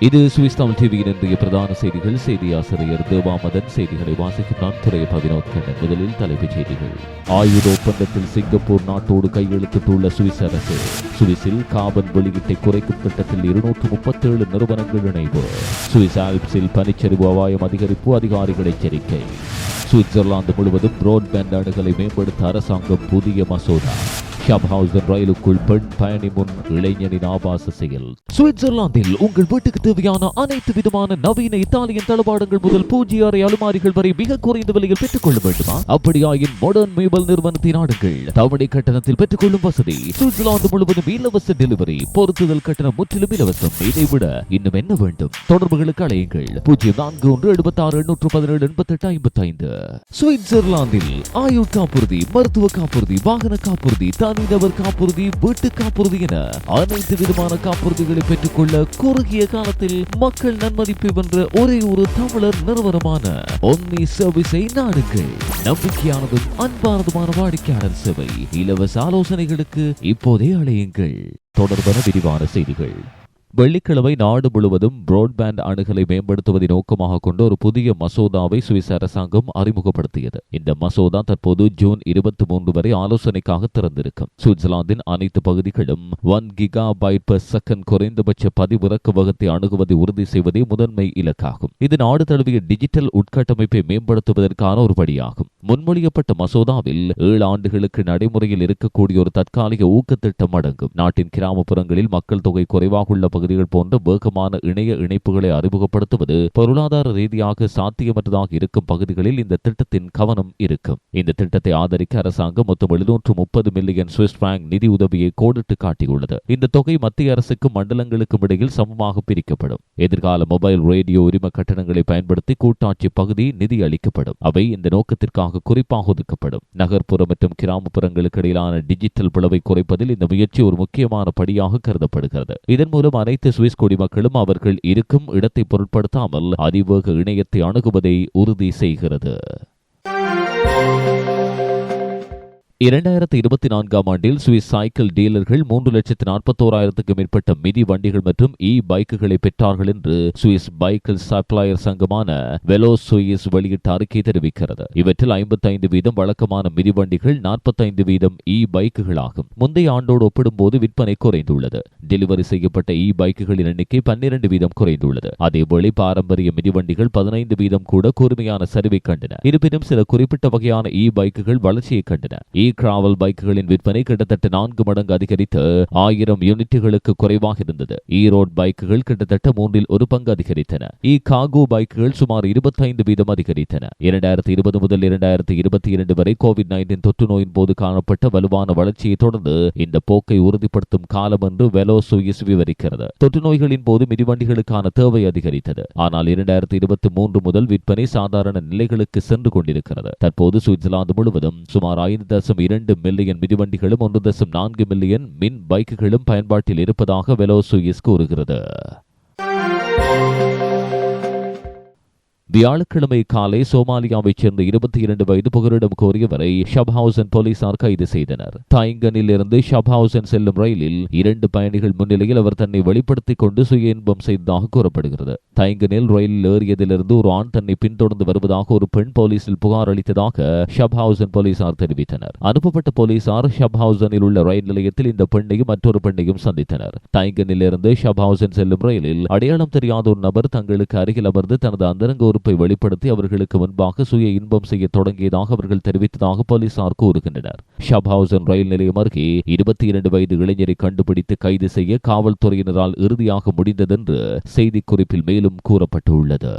இது சுவிஸ் தமிழ் டிவியின் இன்றைய பிரதான செய்திகள். செய்தி ஆசிரியர் தேவாமதன் செய்திகளை வாசிக்கிறான். துறைய கண்ணன் முதலில் தலைப்புச் செய்திகள். ஆயுத ஒப்பந்தத்தில் சிங்கப்பூர் நாட்டோடு கையெழுத்திட்டுள்ள சுவிஸ் அரசு. சுவிஸில் காபன் வெளியீட்டை குறைக்கும் திட்டத்தில் இருநூற்று முப்பத்தேழு நிறுவனங்கள் இணைவு. சுவிஸ் ஆல்ப்ஸில் பனிச்சரிவு அபாயம் அதிகரிப்பு அதிகாரிகள் எச்சரிக்கை. சுவிட்சர்லாந்து முழுவதும் பிராட்பேண்ட் அணுகலை மேம்படுத்த அரசாங்கம் புதிய மசோதா. ஷப்ஹவுசன் ரயிலுக்குள் பெண் பயணி முன் இளைஞனின் ஆபாச செயல். சுவிட்சர்லாந்தில் உங்கள் வீட்டுக்கு தேவையான அனைத்து விதமான நவீன இத்தாலியன் தளபாடங்கள் முதல் பூஜ்ய அறை அலுமாரிகள் வரை மிக குறைந்த விலையில் பெற்றுக் கொள்ள வேண்டுமா? அப்படியாயின் மாடர்ன் மேபல் நிறுவனத்தின் நாடுகள் தவணை கட்டணத்தில் பெற்றுக்கொள்ளும் வசதி. சுவிட்சர்லாந்து முழுவதும் இலவச டெலிவரி பொருத்துதல் கட்டணம் முற்றிலும் இலவசம். இதை விட இன்னும் என்ன வேண்டும்? தொடர்புகளுக்கு அழையுங்கள். பூஜ்ஜியம் நான்கு ஒன்று எழுபத்தி ஆறு எண்ணூற்று பதினேழு எண்பத்தி எட்டு ஐம்பத்தி ஐந்து சுவிட்சர்லாந்தில் ஆயுள் காப்புறுதி மருத்துவ காப்புறுதி வாகன காப்புறுதி தனிநபர் காப்புறுதி வீட்டு காப்புறுதி என அனைத்து விதமான காப்புறுதிகளை பெற்றுக்கொள்ள குறுகிய காலத்தில் மக்கள் நன்மதிப்பை வென்ற ஒரே ஒரு தமிழர் நிறுவனமான ஒன்னி சர்வீஸை நாடுங்கள் நம்பிக்கையானதும் அன்பானதுமான வாடிக்கையாளர் சேவை. இலவச ஆலோசனைகளுக்கு இப்போதே அழையுங்கள். தொடர்பான விரிவான செய்திகள். வெள்ளிக்கிழமை நாடு முழுவதும் பிராட்பேண்ட் அணுகலை மேம்படுத்துவதை நோக்கமாக கொண்ட ஒரு புதிய மசோதாவை சுவிஸ் அரசாங்கம் அறிமுகப்படுத்தியது. இந்த மசோதா தற்போது ஜூன் இருபத்தி மூன்று வரை ஆலோசனைக்காக திறந்திருக்கும். சுவிட்சர்லாந்தின் அனைத்து பகுதிகளும் one gigabyte per second குறைந்தபட்ச பதிவிறக்க வகத்தை அணுகுவதை உறுதி செய்வதே முதன்மை இலக்காகும். இது நாடு தழுவிய டிஜிட்டல் உட்கட்டமைப்பை மேம்படுத்துவதற்கான ஒரு படியாகும் முன்மொழியப்பட்ட மசோதாவில் ஏழு ஆண்டுகளுக்கு நடைமுறையில் இருக்கக்கூடிய ஒரு தற்காலிக ஊக்கத்திட்டம் அடங்கும். நாட்டின் கிராமப்புறங்களில் மக்கள் தொகை குறைவாக உள்ள பகுதிகள் போன்ற வேகமான இணைய இணைப்புகளை அறிமுகப்படுத்துவது பொருளாதார ரீதியாக சாத்தியமற்றதாக இருக்கும் பகுதிகளில் இந்த திட்டத்தின் கவனம் இருக்கும். இந்த திட்டத்தை ஆதரிக்க அரசாங்கம் மொத்தம் எழுநூற்று முப்பது மில்லியன் சுவிஸ் பிராங்க் நிதி உதவியை கோடிட்டு காட்டியுள்ளது. இந்த தொகை மத்திய அரசுக்கும் மண்டலங்களுக்கும் இடையில் சமமாக பிரிக்கப்படும். எதிர்கால மொபைல் ரேடியோ உரிம கட்டணங்களை பயன்படுத்தி கூட்டாட்சி பகுதி நிதி அளிக்கப்படும். அவை இந்த நோக்கத்திற்காக குறிப்பாக ஒதுக்கப்படும். நகர்ப்புற மற்றும் கிராமப்புறங்களுக்கு இடையிலான டிஜிட்டல் பிளவை குறைப்பதில் இந்த முயற்சி ஒரு முக்கியமான படியாக கருதப்படுகிறது. இதன் மூலம் அனைத்து சுவிஸ் குடிமக்களும் அவர்கள் இருக்கும் இடத்தை பொருட்படுத்தாமல் அதிவேக இணையத்தை அணுகுவதை உறுதி செய்கிறது. இரண்டாயிரத்தி இருபத்தி நான்காம் ஆண்டில் சுவிஸ் சைக்கிள் டீலர்கள் மூன்று லட்சத்து நாற்பத்தோராயிரத்துக்கு மேற்பட்ட மிதி வண்டிகள் மற்றும் இ பைக்குகளை பெற்றார்கள் என்று சுவிஸ் பைக்கிள் சப்ளையர் சங்கமான வெலோ சுயிஸ் வெளியிட்ட அறிக்கை தெரிவிக்கிறது. இவற்றில் ஐம்பத்தைந்து வீதம் வழக்கமான மிதிவண்டிகள் நாற்பத்தைந்து வீதம் இ பைக்குகளாகும் முந்தைய ஆண்டோடு ஒப்பிடும்போது விற்பனை குறைந்துள்ளது. டெலிவரி செய்யப்பட்ட இ பைக்குகளின் எண்ணிக்கை பன்னிரண்டு வீதம் குறைந்துள்ளது. அதேவேளை பாரம்பரிய மிதிவண்டிகள் பதினைந்து வீதம் கூட கூர்மையான சரிவை கண்டன. இருப்பினும் சில குறிப்பிட்ட வகையான இ பைக்குகள் வளர்ச்சியை கண்டன. இ கிராவல் பைக்குகளின் விற்பனை கிட்டத்தட்ட நான்கு மடங்கு அதிகரித்து ஆயிரம் யூனிட்டுகளுக்கு குறைவாக இருந்தது. இ பைக்குகள் கிட்டத்தட்ட மூன்றில் ஒரு பங்கு அதிகரித்தன. இ காகோ பைக்குகள் சுமார் இருபத்தைந்து வீதம் அதிகரித்தன. இரண்டாயிரத்தி இருபது முதல் இரண்டாயிரத்தி இருபத்தி இரண்டு வரை கோவிட் நைன்டீன் தொற்று நோயின் போது காணப்பட்ட வலுவான வளர்ச்சியை தொடர்ந்து இந்த போக்கை உறுதிப்படுத்தும் காலம் என்று வெலோ சுயிஸ் விவரிக்கிறது. தொற்று நோய்களின் போது மிதிவண்டிகளுக்கான தேவை அதிகரித்தது. ஆனால் இரண்டாயிரத்தி இருபத்தி மூன்று முதல் விற்பனை சாதாரண நிலைகளுக்கு சென்று கொண்டிருக்கிறது. தற்போது சுவிட்சர்லாந்து முழுவதும் சுமார் ஐந்து தசம் இரண்டு மில்லியன் மிதிவண்டிகளும் ஒன்று தசம் நான்கு மில்லியன் மின் பைக்குகளும் பயன்பாட்டில் இருப்பதாக வெலோசுயிஸ் கூறுகிறது. வியாழக்கிழமை காலை சோமாலியாவைச் சேர்ந்த இருபத்தி இரண்டு வயது புகலிடம் கோரியவரை ஷப்ஹவுசன் போலீசார் கைது செய்தனர். தாய்கனில் இருந்து ஷப்ஹவுசன் செல்லும் ரயிலில் இரண்டு பயணிகள் முன்னிலையில் அவர் தன்னை வெளிப்படுத்திக் கொண்டு சுய இன்பம் செய்ததாக கூறப்படுகிறது. தாய்கனில் ரயிலில் ஏறியதிலிருந்து ஒரு ஆண் தன்னை பின்தொடர்ந்து வருவதாக ஒரு பெண் போலீசில் புகார் அளித்ததாக ஷப்ஹவுசன் போலீசார் தெரிவித்தனர். அனுப்பப்பட்ட போலீசார் ஷப்ஹவுசனில் உள்ள ரயில் நிலையத்தில் இந்த பெண்ணையும் மற்றொரு பெண்ணையும் சந்தித்தனர். தாய்கனில் இருந்து ஷப்ஹவுசன் செல்லும் ரயிலில் அடையாளம் தெரியாத ஒரு நபர் தங்களுக்கு அருகில் அமர்ந்து தனது அந்தரங்க ஒரு உறுப்பை வெளிப்படுத்தி அவர்களுக்கு முன்பாக சுய இன்பம் செய்ய தொடங்கியதாக அவர்கள் தெரிவித்ததாக போலீசார் கூறுகின்றனர். ஷப்ஹவுசன் ரயில் நிலையம் அருகே இருபத்தி இரண்டு வயது இளைஞரை கண்டுபிடித்து கைது செய்ய காவல்துறையினரால் இறுதியாக முடிந்ததென்று செய்திக்குறிப்பில் மேலும் கூறப்பட்டுள்ளது.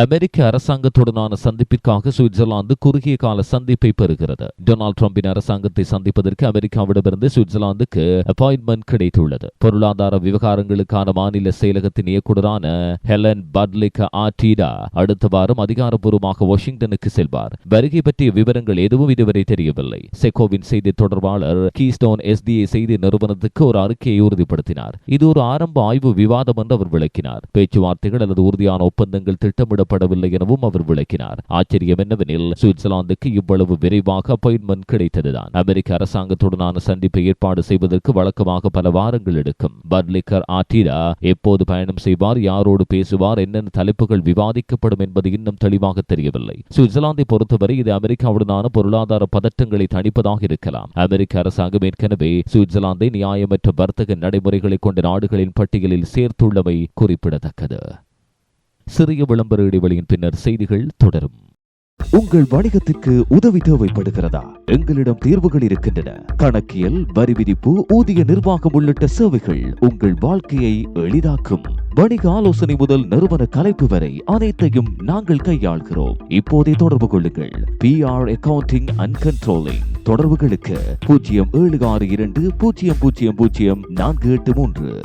அமெரிக்க அரசாங்கத்துடனான சந்திப்பிற்காக சுவிட்சர்லாந்து குறுகிய கால சந்திப்பை பெறுகிறது. டொனால்டு டிரம்பின் அரசாங்கத்தை சந்திப்பதற்கு அமெரிக்காவிடமிருந்து சுவிட்சர்லாந்துக்கு அப்பாயின்மெண்ட் கிடைத்துள்ளது. பொருளாதார விவகாரங்களுக்கான மாநில செயலகத்தின் இயக்குநரான ஹெலன் பட்லிக் ஆர்டீடா அடுத்த வாரம் அதிகாரப்பூர்வமாக வாஷிங்டனுக்கு செல்வார். வருகை பற்றிய விவரங்கள் எதுவும் இதுவரை தெரியவில்லை. செகோவின் செய்தி தொடர்பாளர் கீஸ்டோன் எஸ்டிஏ செய்தி நிறுவனத்துக்கு ஒரு அறிக்கையை உறுதிப்படுத்தினார். இது ஒரு ஆரம்ப ஆய்வு விவாதம் என்று அவர் விளக்கினார். பேச்சுவார்த்தைகள் அல்லது உறுதியான ஒப்பந்தங்கள் திட்டமிட திட்டமிடப்படவில்லை எனவும் அவர் விளக்கினார். ஆச்சரியம் என்னவெனில் சுவிட்சர்லாந்துக்கு இவ்வளவு விரைவாக அப்பாயின்மெண்ட் கிடைத்ததுதான். அமெரிக்க அரசாங்கத்துடனான சந்திப்பை ஏற்பாடு செய்வதற்கு வழக்கமாக பல வாரங்கள் எடுக்கும். பர்லிக்கர் ஆட்டிரா எப்போது பயணம் செய்வார் யாரோடு பேசுவார் என்னென்ன தலைப்புகள் விவாதிக்கப்படும் என்பது இன்னும் தெளிவாக தெரியவில்லை. சுவிட்சர்லாந்தை பொறுத்தவரை இது அமெரிக்காவுடனான பொருளாதார பதற்றங்களை தணிப்பதாக இருக்கலாம். அமெரிக்க அரசாங்கம் ஏற்கனவே சுவிட்சர்லாந்தை நியாயமற்ற வர்த்தக நடைமுறைகளை கொண்ட நாடுகளின் பட்டியலில் சேர்த்துள்ளமை குறிப்பிடத்தக்கது. சிறிய விளம்பர இடைவெளியின் பின்னர் செய்திகள் தொடரும். உங்கள் வணிகத்திற்கு உதவி தேவைப்படுகிறதா? எங்களிடம் தீர்வுகள் இருக்கின்றன. கணக்கியல் வரி விதிப்பு ஊதிய நிர்வாகம் உள்ளிட்ட சேவைகள் உங்கள் வாழ்க்கையை எளிதாக்கும். வணிக ஆலோசனை முதல் நிறுவன கலைப்பு வரை அனைத்தையும் நாங்கள் கையாள்கிறோம். இப்போதே தொடர்பு கொள்ளுங்கள். P R accounting and controlling தொடர்புகளுக்கு பூஜ்ஜியம் ஏழு ஆறு இரண்டு பூஜ்ஜியம் பூஜ்ஜியம் பூஜ்ஜியம் நான்கு எட்டு மூன்று.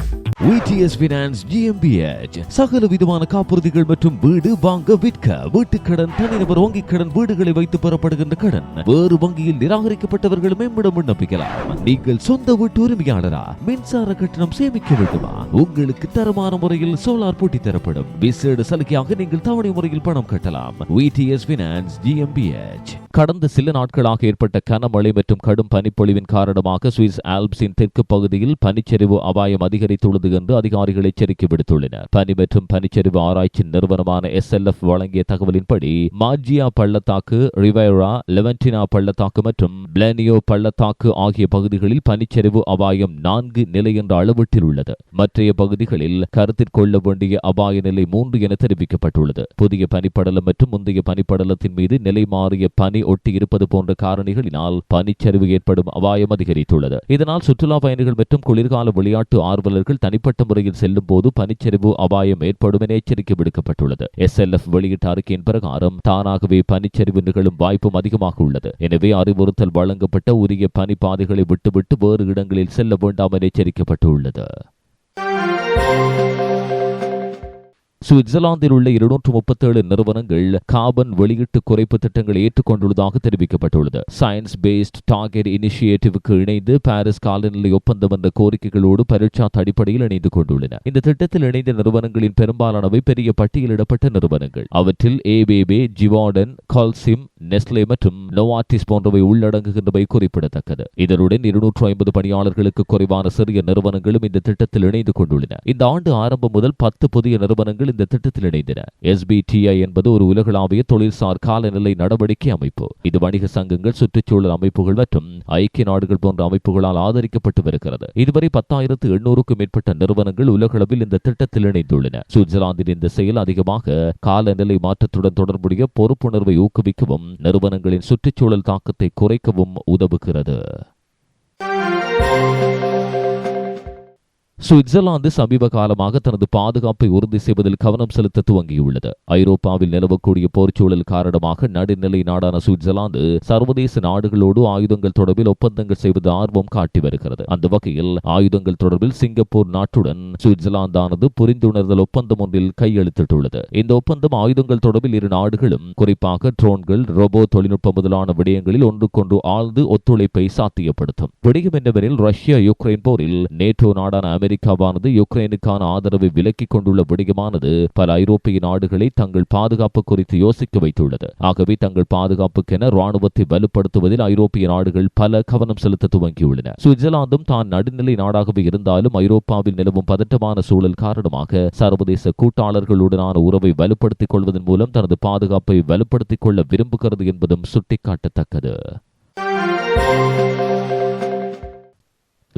விடிஎஸ் பினான்ஸ் ஜிஎம்பிஎச் சகல விதமான காப்புறுதிகள் மற்றும் வீடு வாங்க விற்க வீட்டுக்கடன் தனிநபர் வங்கிக் கடன் வீடுகளை வைத்து பெறப்படுகின்ற கடன் வேறு வங்கியில் நிராகரிக்கப்பட்டவர்கள் மேம்படும் விண்ணப்பிக்கலாம். நீங்கள் சொந்த வீட்டு உரிமையாளரா? மின்சார கட்டணம் சேமிக்க வேண்டுமா? உங்களுக்கு தரமான முறையில் சோலார் போட்டி தரப்படும். விசேட சலுகையாக நீங்கள் தவணை முறையில் பணம் கட்டலாம். விடிஎஸ் பினான்ஸ் ஜிஎம்பிஎச் கடந்த சில நாட்களாக ஏற்பட்ட கனமழை மற்றும் கடும் பனிப்பொழிவின் காரணமாக சுவிஸ் ஆல்ப்ஸின் தெற்கு பகுதியில் பனிச்சரிவு அபாயம் அதிகரித்துள்ளது என்று அதிகாரிகள் எச்சரிக்கை விடுத்துள்ளனர். பனி மற்றும் பனிச்சரிவு ஆராய்ச்சி நிறுவனமான எஸ் எல் எஃப் வழங்கிய தகவலின்படி மாஜியா பள்ளத்தாக்கு ரிவைரா லெவன்டினா பள்ளத்தாக்கு மற்றும் பிளானியோ பள்ளத்தாக்கு ஆகிய பகுதிகளில் பனிச்சரிவு அபாயம் நான்கு நிலை என்ற அளவீட்டில் உள்ளது. மற்றைய பகுதிகளில் கருத்தில் கொள்ள வேண்டிய அபாய நிலை மூன்று என தெரிவிக்கப்பட்டுள்ளது. புதிய பனிப்படலம் மற்றும் முந்தைய பனிப்படலத்தின் மீது நிலை மாறிய பனி ஒட்டி இருப்பது போன்ற காரணிகளினால் பனிச்சரிவு ஏற்படும் அபாயம் அதிகரித்துள்ளது. இதனால் சுற்றுலா பயணிகள் மற்றும் குளிர்கால விளையாட்டு ஆர்வலர்கள் தனி தனிப்பட்ட முறையில் செல்லும் போது பனிச்சரிவு அபாயம் ஏற்படும் என எச்சரிக்கை விடுக்கப்பட்டுள்ளது. எஃப் வெளியிட்ட அறிக்கையின் பிரகாரம் தானாகவே பனிச்சரிவு நிகழும் வாய்ப்பும் அதிகமாக உள்ளது. எனவே அறிவுறுத்தல் வழங்கப்பட்ட உரிய பனிப்பாதைகளை விட்டுவிட்டு வேறு இடங்களில் செல்ல வேண்டாம் என எச்சரிக்கப்பட்டுள்ளது. சுவிட்சர்லாந்தில் உள்ள இருநூற்று முப்பத்தேழு நிறுவனங்கள் கார்பன் வெளியீட்டு குறைப்பு திட்டங்களை ஏற்றுக்கொண்டுள்ளதாக தெரிவிக்கப்பட்டுள்ளது. சயின்ஸ் பேஸ்ட் டார்கெட் இனிஷியேட்டிவ்க்கு இணைந்து பாரிஸ் காலநிலை ஒப்பந்தம் என்ற கோரிக்கைகளோடு பரீட்சாத் அடிப்படையில் இணைந்து கொண்டுள்ளன. இந்த திட்டத்தில் இணைந்த நிறுவனங்களின் பெரும்பாலானவை பெரிய பட்டியலிடப்பட்ட நிறுவனங்கள். அவற்றில் ஏபேபே ஜிவார்டன் கால்சிம் நெஸ்லே மற்றும் நோவாட்டிஸ் போன்றவை உள்ளடங்குகின்றவை குறிப்பிடத்தக்கது. இதனுடன் இருநூற்று ஐம்பது பணியாளர்களுக்கு குறைவான சிறிய நிறுவனங்களும் இந்த திட்டத்தில் இணைந்து கொண்டுள்ளன. இந்த ஆண்டு ஆரம்பம் முதல் பத்து புதிய நிறுவனங்கள் இந்த திட்டத்தில் இணைந்தன எஸ்பிடிஐ என்பது ஒரு உலகளாவிய தொழில்சார் காலநிலை நடவடிக்கை அமைப்பு. இது வணிக சங்கங்கள் சுற்றுச்சூழல் அமைப்புகள் மற்றும் ஐக்கிய நாடுகள் போன்ற அமைப்புகளால் ஆதரிக்கப்பட்டு வருகிறது. இதுவரை பத்தாயிரத்து எண்ணூறுக்கும் மேற்பட்ட நிறுவனங்கள் உலகளவில் இந்த திட்டத்தில் இணைந்துள்ளன. சுவிட்சர்லாந்தின் இந்த செயல் அதிகமாக காலநிலை மாற்றத்துடன் தொடர்புடைய பொறுப்புணர்வை ஊக்குவிக்கவும் நிறுவனங்களின் சுற்றுச்சூழல் தாக்கத்தை குறைக்கவும் உதவுகிறது. சுவிட்சர்லாந்து சமீப காலமாக தனது பாதுகாப்பை உறுதி செய்வதில் கவனம் செலுத்த துவங்கியுள்ளது. ஐரோப்பாவில் நிலவக்கூடிய போர்ச்சூழல் காரணமாக நடுநிலை நாடான சுவிட்சர்லாந்து சர்வதேச நாடுகளோடு ஆயுதங்கள் தொடர்பில் ஒப்பந்தங்கள் செய்வது ஆர்வம் காட்டி வருகிறது. அந்த வகையில் ஆயுதங்கள் தொடர்பில் சிங்கப்பூர் நாட்டுடன் சுவிட்சர்லாந்தானது புரிந்துணர்தல் ஒப்பந்தம் ஒன்றில் கையெழுத்திட்டுள்ளது. இந்த ஒப்பந்தம் ஆயுதங்கள் தொடர்பில் இரு நாடுகளும் குறிப்பாக ட்ரோன்கள் ரோபோ தொழில்நுட்பம் முதலான விடயங்களில் ஒன்றுக்கொன்று ஆழ்ந்து ஒத்துழைப்பை சாத்தியப்படுத்தும். விடயம் என்னவெனில் ரஷ்யா யுக்ரைன் போரில் நேட்டோ நாடான அமெரிக்காவானது யுக்ரைனுக்கான ஆதரவை விலக்கிக் கொண்டுள்ள விடயமானது பல ஐரோப்பிய நாடுகளை தங்கள் பாதுகாப்பு குறித்து யோசிக்க வைத்துள்ளது. ஆகவே தங்கள் பாதுகாப்புக்கென ராணுவத்தை வலுப்படுத்துவதில் ஐரோப்பிய நாடுகள் பல கவனம் செலுத்த துவங்கியுள்ளன. சுவிட்சர்லாந்தும் தான் நடுநிலை நாடாகவே இருந்தாலும் ஐரோப்பாவில் நிலவும் பதட்டமான சூழல் காரணமாக சர்வதேச கூட்டாளர்களுடனான உறவை வலுப்படுத்திக் கொள்வதன் மூலம் தனது பாதுகாப்பை வலுப்படுத்திக் கொள்ள விரும்புகிறது என்பதும் சுட்டிக்காட்டத்தக்கது.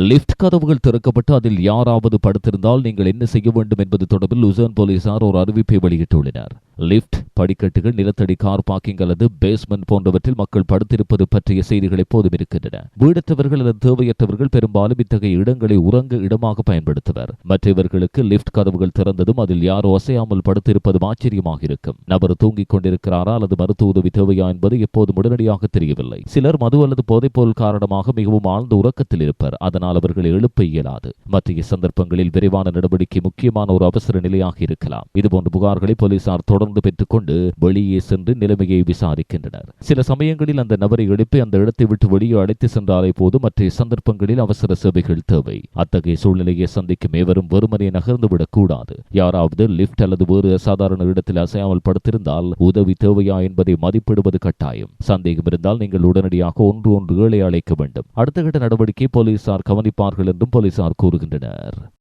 லிப்ட் கதவுகள் திறக்கப்பட்டு அதில் யாராவது படுத்திருந்தால் நீங்கள் என்ன செய்ய வேண்டும் என்பது தொடர்பில் லுசர்ன் போலீசார் ஒரு அறிவிப்பை வெளியிட்டுள்ளனர். லிப்ட் படிக்கட்டுகள் நிலத்தடி கார் பார்க்கிங் அல்லது பேஸ்மெண்ட் போன்றவற்றில் மக்கள் படுத்திருப்பது பற்றிய செய்திகள் எப்போதும் இருக்கின்றன. வீடற்றவர்கள் அல்லது தேவையற்றவர்கள் பெரும்பாலும் இத்தகைய இடங்களை உறங்க இடமாக பயன்படுத்துவர். மற்றவர்களுக்கு லிப்ட் கதவுகள் திறந்ததும் அதில் யாரோ அசையாமல் படுத்திருப்பதும் ஆச்சரியமாக இருக்கும். நபர் தூங்கிக் கொண்டிருக்கிறாரா அல்லது மருத்துவ உதவி தேவையா என்பது எப்போதும் உடனடியாக தெரியவில்லை. சிலர் மது அல்லது போதைப்பொருள் காரணமாக மிகவும் ஆழ்ந்த உறக்கத்தில் இருப்பர். அதனால் அவர்களை எழுப்ப இயலாது. மற்ற சந்தர்ப்பங்களில் விரைவான நடவடிக்கை முக்கியமான ஒரு அவசர நிலையாக இருக்கலாம். இதுபோன்ற புகார்களை போலீசார் தொடர்ந்து தொடர்ந்து பெற்றுக்கொண்டு வெளியே சென்று நிலைமையை விசாரிக்கின்றனர். சில சமயங்களில் அந்த நபரை எழுப்பி அந்த இடத்தை விட்டு வெளியே அழைத்து சென்றாலே போது மற்ற சந்தர்ப்பங்களில் அவசர சேவைகள் தேவை. அத்தகைய சூழ்நிலையை சந்திக்கும் எவரும் வெறுமனே நகர்ந்துவிடக் கூடாது. யாராவது லிப்ட் அல்லது வேறு அசாதாரண இடத்தில் அசையாமல் படுத்திருந்தால் உதவி தேவையா என்பதை மதிப்பிடுவது கட்டாயம். சந்தேகம் இருந்தால் நீங்கள் உடனடியாக ஒன்று ஒன்று ஏழை அழைக்க வேண்டும். அடுத்த கட்ட நடவடிக்கை போலீசார் கவனிப்பார்கள் என்றும் போலீசார் கூறுகின்றனர்.